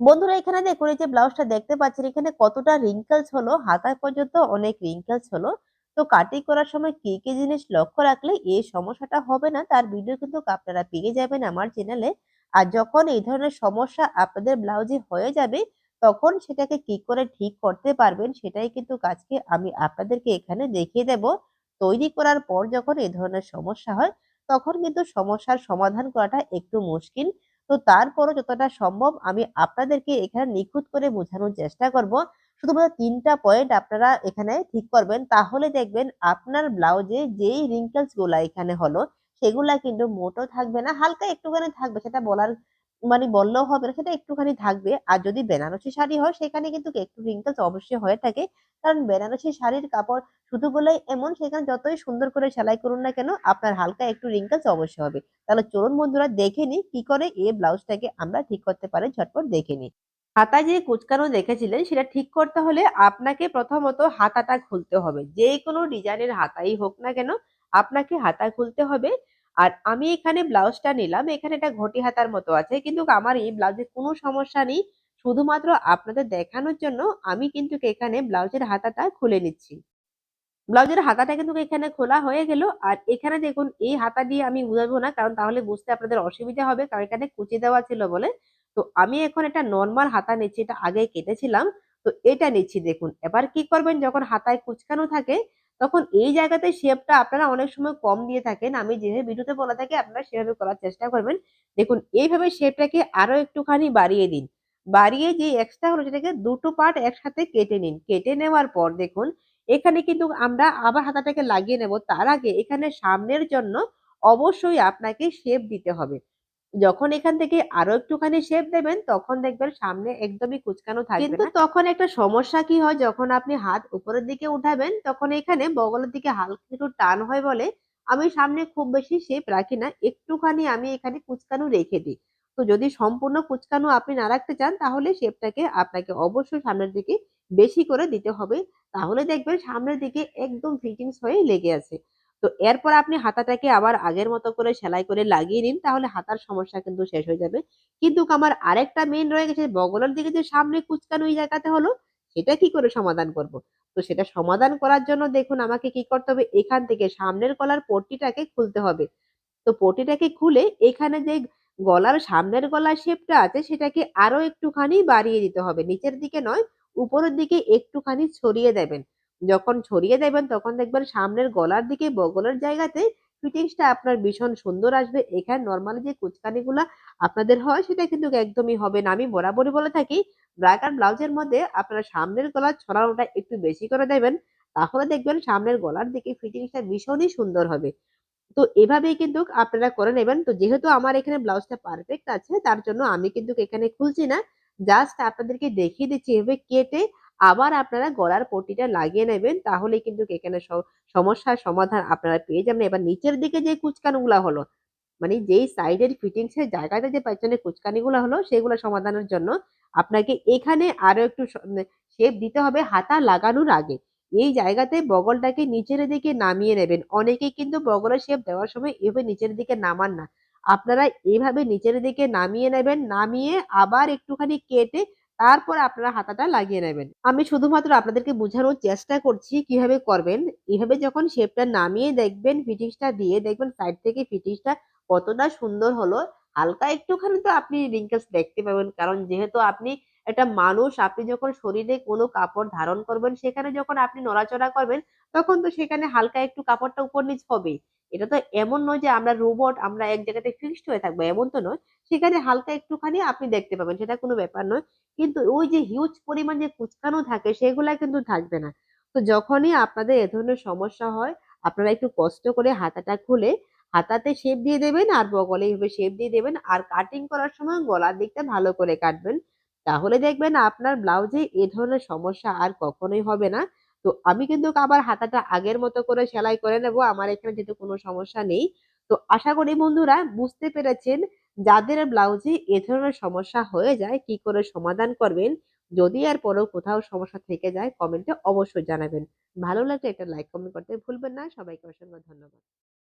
বন্ধুরা, এখানে দেখুন, এই যে ব্লাউজটা দেখতে পাচ্ছেন, এখানে কতটা রিঙ্কেলস হলো, হাতায় পর্যন্ত অনেক রিঙ্কেলস হলো। তো কাটিং করার সময় কি কি জিনিস লক্ষ্য রাখলে এই সমস্যাটা হবে না, তার ভিডিও কিন্তু আপনারা পেয়ে যাবেন আমার চ্যানেলে আর যখন এই ধরনের সমস্যা আপনাদের ব্লাউজে হয়ে যাবে, তখন সেটাকে কি করে ঠিক করতে পারবেন, সেটাই কিন্তু কাজকে আমি আপনাদেরকে এখানে দেখিয়ে দেব। তৈরি করার পর যখন এই ধরনের সমস্যা হয়, তখন কিন্তু সমস্যার সমাধান করাটা একটু মুশকিল। তো তারপরও যতটা সম্ভব আমি আপনাদেরকে এখানে নিখুঁত করে বোঝানোর চেষ্টা করব। শুধুমাত্র তিনটা পয়েন্ট আপনারা এখানে ঠিক করবেন। তাহলে দেখবেন আপনার ব্লাউজে যেই রিঙ্কেলসগুলা এখানে হলো, সেগুলা কিন্তু মোটো থাকবে না, হালকা একটুখানি থাকবে, সেটা বলার মানে বললেও হবে না, সেটা একটুখানি থাকবে। আর যদি বেনারসি শাড়ি হয়, সেখানে কিন্তু একটু রিঙ্কেলস অবশ্যই হয়ে থাকে। কারণ বেনারসি শাড়ির কাপড় শুধু বলেই এমন, সেখানে যতই সুন্দর করে সেলাই করুন না কেন, আপনার হালকা একটু রিঙ্কেলস অবশ্যই হবে। তাহলে চলুন বন্ধুরা, দেখে নিই কি করে এই ব্লাউজটাকে আমরা ঠিক করতে পারি, ঝটপট দেখে নিই। হাতায় যে কুচকানো দেখেছিলেন, সেটা ঠিক করতে হলে আপনাকে প্রথমত হাতাটা খুলতে হবে। যে কোনো ডিজাইনের হাতাই হোক না কেন, আপনাকে হাতা খুলতে হবে। আর আমি এখানে ব্লাউজটা নিলাম, এখানে এটা ঘটি হাতার মতো আছে, কিন্তু আমার এই ব্লাউজে কোনো সমস্যা নেই, শুধুমাত্র আপনাদের দেখানোর জন্য আমি কিন্তু এখানে ব্লাউজের হাতাটা খুলে নিচ্ছি। ব্লাউজের হাতাটা কিন্তু এখানে খোলা হয়ে গেল, আর এখানে দেখুন, এই হাতা দিয়ে আমি বুঝাবো না, কারণ তাহলে বুঝতে আপনাদের অসুবিধা হবে, কারণ এখানে কুচি দেওয়া ছিল বলে। তো আমি এখন একটা নর্মাল হাতা নিচ্ছি, এটা আগে কেটেছিলাম, তো এটা নিচ্ছি, দেখুন। এবার কি করবেন, যখন হাতায় কুচকানো থাকে তখন এই জায়গাতে শেপটা আপনারা অনেক সময় কম দিয়ে থাকেন। আমি যেভাবে ভিডিওতে বলা থাকি, আপনারা সেভাবে করার চেষ্টা করবেন। দেখুন, এইভাবে শেপটাকে আরও একটুখানি বাড়িয়ে দিন। বাড়িয়ে যে এক্সট্রা হলো, সেটাকে দুটো পার্ট একসাথে কেটে নিন। কেটে নেওয়ার পর দেখুন, এখানে কিন্তু আমরা আবার হাতাটাকে লাগিয়ে নেব। তার আগে এখানে সামনের জন্য অবশ্যই আপনাকে শেপ দিতে হবে। যখন এখান থেকে আরও একটুখানি শেপ দেবেন তখন দেখবেন সামনে একদমই কুচকানো থাকবে কিন্তু তখন একটা সমস্যা কি হয়? যখন আপনি হাত উপরের দিকে উঠাবেন তখন এখানে বগলের দিকে হালকা একটু টান হয় বলে আমি সামনে খুব বেশি শেপ রাখি না একটুখানি আমি এখানে কুচকানো রেখে দিই। তো যদি সম্পূর্ণ কুচকানো আপনি না রাখতে চান তাহলে শেপটাকে আপনাকে অবশ্যই সামনের দিকে বেশি করে দিতে হবে। তাহলে দেখবেন সামনের দিকে একদম ফিটিংস হয়ে লেগে আছে। তো এরপর আপনি হাতাটাকে আবার আগের মতো করে সেলাই করে লাগিয়ে নিন, তাহলে হাতার সমস্যা কিন্তু শেষ হয়ে যাবে। কিন্তু আমার আরেকটা মেন রয়ে গেছে, বগলের দিকে যে সামনে কুচকানো ওই জায়গাতে হলো, সেটা কি করে সমাধান করব? তো সেটা সমাধান করার জন্য দেখুন আমাকে কি করতে হবে, এখান থেকে সামনের গলার পট্টিটাকে খুলতে হবে। তো পট্টিটাকে খুলে এখানে যে গলার সামনের গলার শেপটা আছে, সেটাকে আরও একটুখানি বাড়িয়ে দিতে হবে। নিচের দিকে নয়, উপরের দিকে একটুখানি ছড়িয়ে দেবেন। যখন ছড়িয়ে দেবেন তখন দেখবেন সামনের গলার দিকে, বগলের জায়গাতে ফিটিংসটা আপনার ভীষণ সুন্দর আসবে। এখানে নর্মালি যে কুচকানিগুলা আপনাদের হয়, সেটা কিন্তু একদমই হবে না। আমি বরাবরই বলে থাকি ব্ল্যাক আর ব্লাউজের মধ্যে আপনারা সামনের গলার ছড়ানোটা একটু বেশি করে দেবেন, তাহলে দেখবেন সামনের গলার দিকে ফিটিংসটা ভীষণই সুন্দর হবে। তো এভাবেই কিন্তু আপনারা করে নেবেন। তো যেহেতু আমার এখানে ব্লাউজটা পারফেক্ট আছে, তার জন্য আমি কিন্তু এখানে খুলছি না। জাস্ট আপনাদেরকে দেখিয়ে দিচ্ছি, এভাবে কেটে আবার আপনারা গলার পট্টিটা লাগিয়ে নেবেন তাহলে কিন্তু এখানে সমস্যার সমাধান আপনারা পেয়ে যাবেন। এবার নিচের দিকে যে কুচকানোগুলা হলো মানে যেই সাইডের ফিটিংস এর জায়গাতে যে পেছনে কুচকানিগুলো হলো, সেগুলো সমাধানের জন্য আপনাকে এখানে আরও একটু শেপ দিতে হবে হাতা লাগানোর আগে। এই জায়গাতে বগলটাকে নিচের দিকে নামিয়ে নেবেন। অনেকে কিন্তু বগলের শেপ দেওয়ার সময় এভাবে নিচের দিকে নামান না। আপনারা এইভাবে নিচের দিকে নামিয়ে নেবেন, নামিয়ে আবার একটুখানি কেটে তারপর আপনারা হাতাটা লাগিয়ে নেবেন। আমি শুধুমাত্র আপনাদেরকে বোঝানোর চেষ্টা করছি কীভাবে করবেন। এভাবে যখন শেপটা নামিয়ে দেখবেন ফিটিংসটা দিয়ে দেখবেন সাইড থেকে ফিটিংসটা কতটা সুন্দর হলো। হালকা একটুখানি তো আপনি রিঙ্কেলস দেখতে পাবেন, কারণ যেহেতু আপনি একটা মানুষ, আপনি যখন শরীরে কোনো কাপড় ধারণ করবেন, সেখানে যখন আপনি নড়াচড়া করবেন, তখন তো সেখানে হালকা একটু কাপড়টা উপর নিচ হবেই। এটা তো এমন নয় যে আমরা রোবট আমরা এক জায়গাতে ফিক্সড হয়ে থাকব, এমন তো নয়। সেখানে হালকা একটুখানি আপনি দেখতে পাবেন, সেটা কোনো ব্যাপার নয়। কিন্তু ওই যে হিউজ পরিমাণ যে কুচকানো থাকে, সেগুলা কিন্তু থাকবে না। তো যখনই আপনাদের এ ধরনের সমস্যা হয়, আপনারা একটু কষ্ট করে হাতাটা খুলে, হাতাতে শেপ দিয়ে দেবেন আর বগলে এইভাবে শেপ দিয়ে দেবেন আর কাটিং করার সময় গলার দিকটা ভালো করে কাটবেন। তাহলে দেখবেন আপনার ব্লাউজে এ ধরনের সমস্যা আর কখনোই হবে না। তো আমি কিন্তু আবার হাতাটা আগের মতো করে সেলাই করে নেব, আমার এখানে যেহেতু কোনো সমস্যা নেই। তো আশা করি বন্ধুরা বুঝতে পেরেছেন যাদের ব্লাউজে এ ধরনের সমস্যা হয়ে যায়, কি করে সমাধান করবেন। যদি আর পরেও কোথাও সমস্যা থেকে যায়, কমেন্টে অবশ্যই জানাবেন। ভালো লাগলে একটা লাইক, কমেন্ট করতে ভুলবেন না। সবাইকে অসংখ্য ধন্যবাদ।